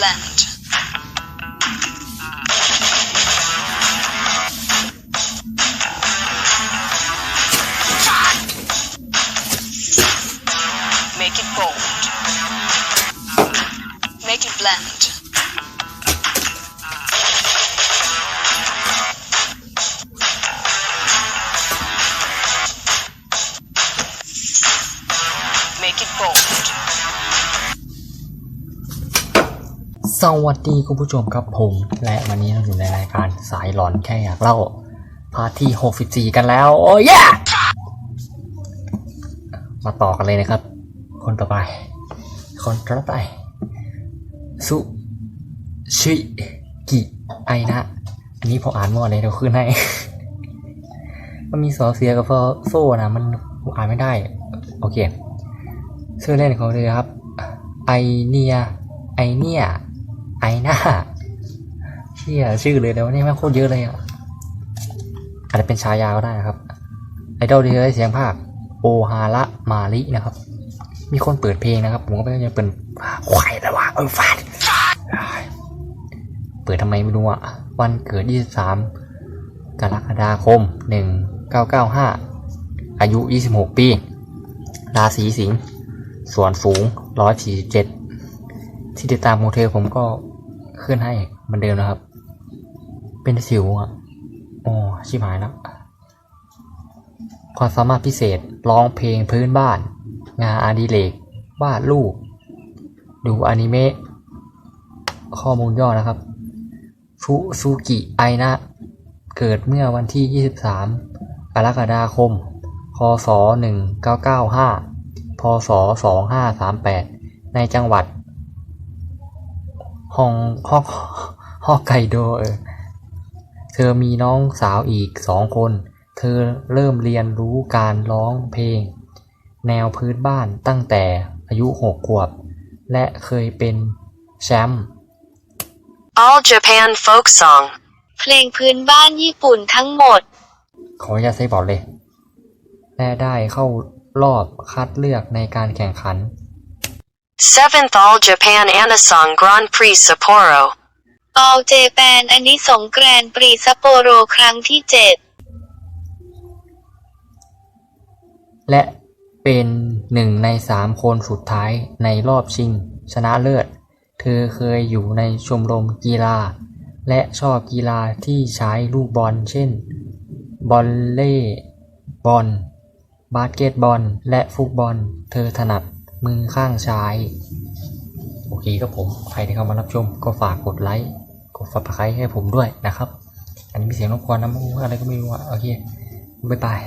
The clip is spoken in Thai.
blend. Make it bold. Make it blend. Make it bold. สวัสดีคุณผู้ชมครับผม และวันนี้เราอยู่ในรายการสายหลอนแค่อยากเล่า พาร์ทที่ 64 กันแล้ว โอ้ยยมาต่อกันเลยนะครับ คนต่อไป คนต่อไป สุชิกิไอนะอันนี้ผมอ่านมั่วเลยเดี๋ยวขึ้นให้ มันมีสอเสียกับฟอโซ่นะ มันอ่านไม่ได้ โอเคชื่อเล่นของเธอครับ ไอเนีย ไอเนีย ไอหน้าเชี่ยชื่อเลยแต่ว่านี่แม่งโคตรเยอะเลยอะอาจจะเป็นชายาก็ได้นะครับ ไอดอลที่ได้เสียงภาคโอฮาระมารินะครับ มีคนเปิดเพลงนะครับ ผมก็ไม่รู้จะเปิดควายแต่ว่าเออฟาดเปิดทำไมไม่รู้อะ วันเกิด 23 กรกฎาคม 1995 อายุ 26 ปี ราศีสิงห์ส่วนสูง 147 ที่ติดตามของเธอผมก็ ขึ้นให้เหมือนเดิมนะครับ เป็นสิวอะโอ้ชิบหายแล้วความสามารถพิเศษร้องเพลงพื้นบ้าน งานอดิเรกวาดรูปดูอนิเมะข้อมูลย่อนะครับฟุซูกิไอนะเกิดเมื่อวันที่ 23 กรกฎาคมคศ1995 พศ 2538 ในจังหวัด ฮองฮอกฮอกไกโดเออเธอมีน้องสาวอีกสองคน เธอเริ่มเรียนรู้การร้องเพลง แนวพื้นบ้านตั้งแต่อายุหกขวบ และเคยเป็นแชมป์ All Japan folk song. เพลงพื้นบ้านญี่ปุ่นทั้งหมด ขออนุญาตใส่บอร์ดเลย และได้เข้ารอบคัดเลือกในการแข่งขัน Seventh All Japan Anasong Grand Prix Sapporo. ออลเจแปนอันนี้สงแกรนด์ปรีซัปโปโรครั้งที่เจ็ดและเป็นหนึ่งในสามคนสุดท้ายในรอบชิง ชนะเลิศ เธอเคยอยู่ในชมรมกีฬา และชอบกีฬาที่ใช้ลูกบอลเช่น บอลเล่บอล บาสเกตบอล และฟุตบอล เธอถนัด มือข้างซ้าย โอเคครับผมใครที่เข้ามารับชมก็ฝากกดไลค์กดฝากไลค์ให้ผมด้วยนะครับ อันนี้มีเสียงรบกวนนะอะไรก็ไม่รู้อะโอเคบ๊ายบาย